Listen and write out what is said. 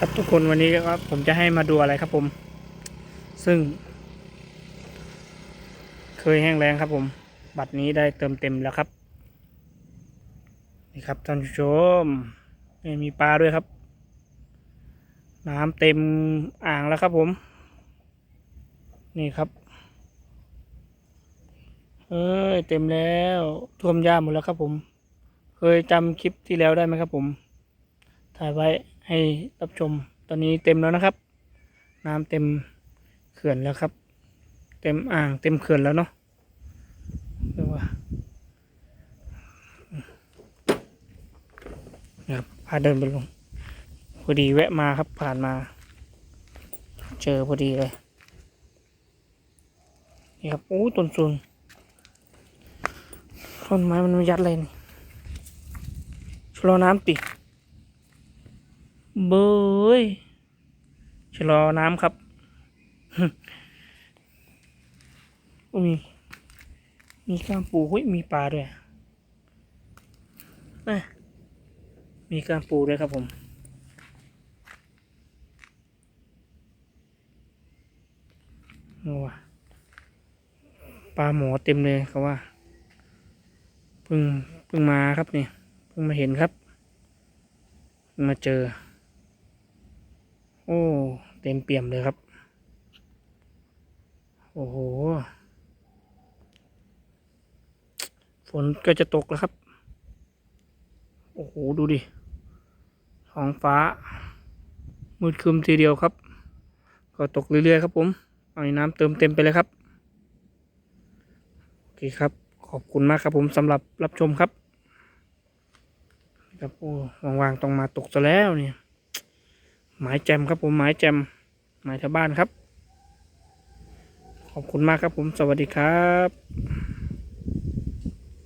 ครับทุกคนวันนี้ครับผมจะให้มาดูอะไรครับผม ซึ่ง เคยแห้งแล้งครับผม บัตรนี้ได้เติมเต็มแล้วครับ นี่ครับท่านผู้ชมมีปลาด้วยครับ น้ำเต็มอ่างแล้วครับผม นี่ครับเอ้ยเต็มแล้วท่วมย่าหมดแล้วครับผม เคยจำคลิปที่แล้วได้ไหมครับผม ถ่ายไว้ให้รับชมตอนนี้เต็มแล้วนะครับ น้ำเต็มเขื่อนแล้วครับ เต็มอ่างเต็มเขื่อนแล้วเนาะเรียกว่าเนี่ยครับพาเดินไปลงพอดีแวะมาครับผ่านมา เจอพอดีเลยนี่ครับโอ้ต้นสูงต้นไม้มันไม่ยัดเลยนี่ชะลอน้ำติ เบยชะลอน้ำครับอุ้ยมีกล้ามปูเฮ้ยมีปลาด้วยเอ้ยมีกล้ามปูด้วยครับผมโอ้ว่ะปลาหมอเต็มเลยเขาว่าเพิ่งเพิ่งมาครับเนี่ยเพิ่งมาเห็นครับ มาเจอ โอ้เต็มเปี่ยมเลยครับ โอ้โห ฝนก็จะตกแล้วครับ โอ้โห ดูดิท้องฟ้า มืดครึมทีเดียวครับ ก็ตกเรื่อยๆครับผมเอาน้ำเติมเต็มไปเลยครับโอเคครับ ขอบคุณมากครับผมสำหรับรับชมครับครับโอ้วางๆต้องมาตกซะแล้วเนี่ย หมายแจมครับผมหมายแจมหมายชาวบ้านครับ ขอบคุณมากครับผมสวัสดีครับ